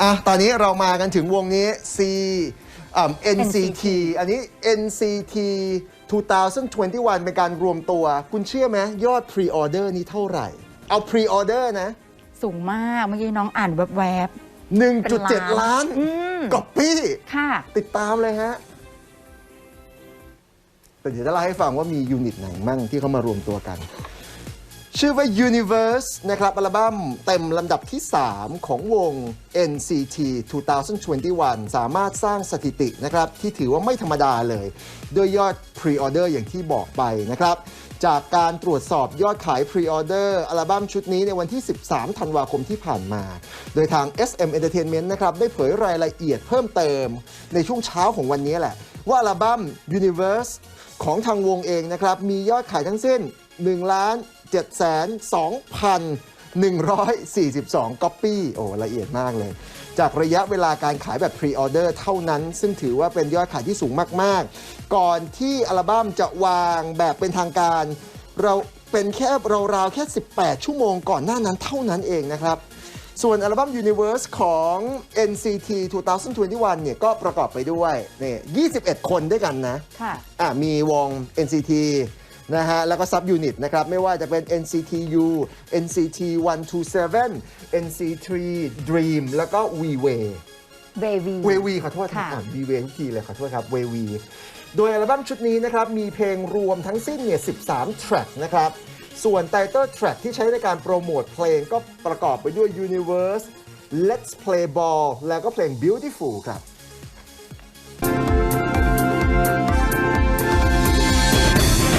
อะตอนนี้เรามากันถึงวงนี้ C อ่า NCT อันนี้ NCT 2021 เป็นการรวมตัว คุณเชื่อไหมยอด Pre Order นี้เท่าไหร่ เอา Pre Order นะ สูงมากเมื่อกี้น้องอ่านแวบ1.7 ล้านอืมก๊อปปี้ๆค่ะ ติดตามเลยฮะ แต่เดี๋ยวจะเล่าให้ฟังว่ามียูนิตไหนมั่งที่เขามารวมตัวกัน ชื่อว่า Universe นะครับ อัลบั้มเต็มลำดับที่ 3 ของวง NCT 2021 สามารถสร้างสถิตินะครับ ที่ถือว่าไม่ธรรมดาเลยด้วยยอด Pre-Order อย่างที่บอกไปนะครับ จากการตรวจสอบยอดขาย Pre-Order อัลบั้มชุดนี้ในวันที่ 13 ธันวาคมที่ผ่านมา โดยทาง SM Entertainment นะครับ ได้เผยรายละเอียดเพิ่มเติม ในช่วงเช้าของวันนี้แหละ ว่าอัลบั้ม Universe ของทางวงเองนะครับมียอดขายทั้งสิ้น1ล้าน 7 2 142ก๊อปปี้โอ้ละเอียดมากเลย จากระยะเวลาการขายแบบพรีออเดอร์เท่านั้น ซึ่งถือว่าเป็นยอดขายที่สูงมากๆ ก่อนที่อัลบั้มจะวางแบบเป็นทางการ เราเป็นแค่ราวๆแค่ 18 ชั่วโมงก่อนหน้านั้นเท่านั้นเองนะครับส่วนอัลบั้ม Universe ของ NCT 2021 เนี่ยก็ประกอบไปด้วยนี่21 คนด้วยกันนะ ค่ะ อะมีวง NCT นะฮะ แล้วก็ซับยูนิตนะครับ ไม่ว่าจะเป็น NCTU NCT 127 NCT Dream แล้วก็ v w a y เบวีเววีขอโทษค่ะอ่าน v w a y ทุกทีเลยขอโทษครับเววีโดยอัลบั้มชุดนี้นะครับ มีเพลงรวมทั้งสิ้นเนี่ย 13 แทร็กนะครับ ส่วนไตเติลแทร็กที่ใช้ในการโปรโมทเพลงก็ประกอบไปด้วย Universe Let's Play Ball แล้วก็เพลง Beautiful ครับ